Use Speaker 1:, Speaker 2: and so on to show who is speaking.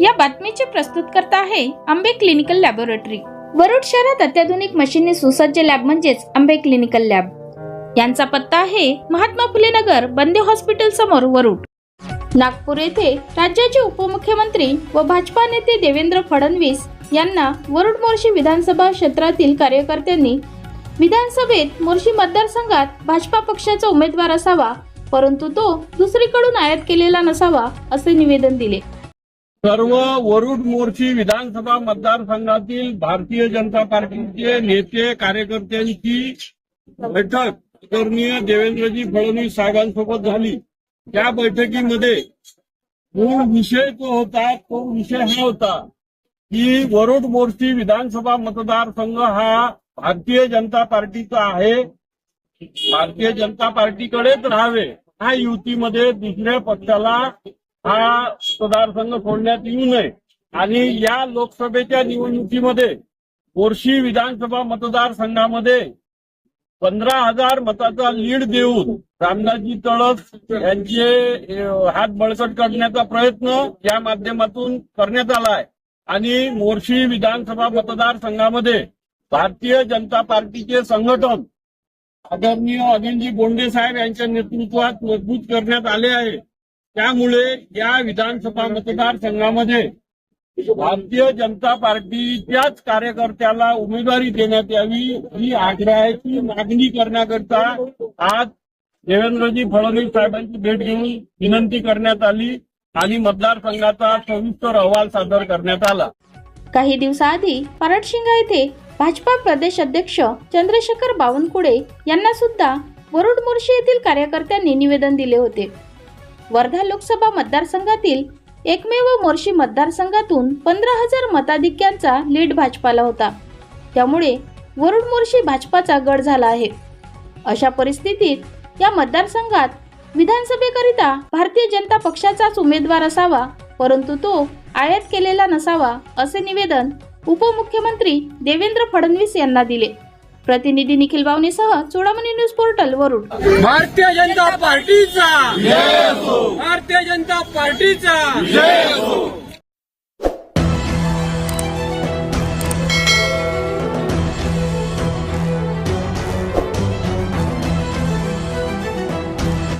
Speaker 1: या बातमीचे प्रस्तुतकर्ता आहे आंबे क्लिनिकल लॅबोरेटरी. वरुड शहरात अत्याधुनिक मशीनने सुसज्ज लॅब म्हणजेच आंबे क्लिनिकल लॅब. यांचा पत्ता आहे महात्मा फुले नगर बंदे हॉस्पिटल समोर वरुड. नागपूर येथे राज्याचे उपमुख्यमंत्री व भाजपा नेते देवेंद्र फडणवीस यांना वरुड मोर्शी विधानसभा क्षेत्रातील कार्यकर्त्यांनी विधानसभेत मोर्शी मतदारसंघात भाजपा पक्षाचा उमेदवार असावा परंतु तो दुसरीकडून आयात केलेला नसावा असे निवेदन दिले.
Speaker 2: सर्व वरुड मोर्शी विधानसभा मतदारसंघातील भारतीय जनता पार्टीचे नेते कार्यकर्त्यांची बैठक आदरणीय देवेंद्रजी फडणवीस साहेबांसोबत झाली. त्या बैठकीमध्ये मूळ विषय जो होता तो विषय हा होता की वरुड मोर्शी विधानसभा मतदारसंघ हा भारतीय जनता पार्टीचा आहे. भारतीय जनता पार्टीकडेच राहावे. हा युतीमध्ये दुसऱ्या पक्षाला हा मतदारसंघ सोडण्यात येऊ नये. आणि या लोकसभेच्या निवडणुकीमध्ये मोर्शी विधानसभा मतदारसंघामध्ये पंधरा हजार मताचा लीड देऊन रामदासजी तळस यांचे हात बळकट करण्याचा प्रयत्न या माध्यमातून करण्यात आलाय. आणि मोर्शी विधानसभा मतदारसंघामध्ये भारतीय जनता पार्टीचे संघटन आदरणीय अनिलजी बोंडे साहेब यांच्या नेतृत्वात मजबूत करण्यात आले आहे. त्यामुळे या विधानसभा मतदारसंघामध्ये भारतीय जनता पार्टीच्याच कार्यकर्त्याला उमेदवारी देण्यात यावी ही आग्रहाची मागणी करण्याकरता आज देवेंद्रजी फडणवीस साहेबांची भेट घेऊन विनंती करण्यात आली आणि मतदारसंघाचा सविस्तर अहवाल सादर करण्यात आला.
Speaker 1: काही दिवसाआधी परटशिंगा येथे भाजपा प्रदेश अध्यक्ष चंद्रशेखर बावनकुळे यांना सुद्धा वरुड मोर्शी येथील कार्यकर्त्यांनी निवेदन दिले होते. वर्धा लोकसभा मतदारसंघातील एकमेव मोर्शी मतदारसंघातून पंधरा हजार मताधिक्यांचा लीड भाजपाला होता. त्यामुळे वरुड मोर्शी भाजपाचा गड झाला आहे. अशा परिस्थितीत या मतदारसंघात विधानसभेकरिता भारतीय जनता पक्षाचाच उमेदवार असावा परंतु तो आयात केलेला नसावा असे निवेदन उपमुख्यमंत्री देवेंद्र फडणवीस यांना दिले. प्रतिनिधी निखिल बावनेसह चोडामणी न्यूज पोर्टल वरुड.
Speaker 3: भारतीय जनता पार्टीचा. भारतीय जनता पार्टीचा.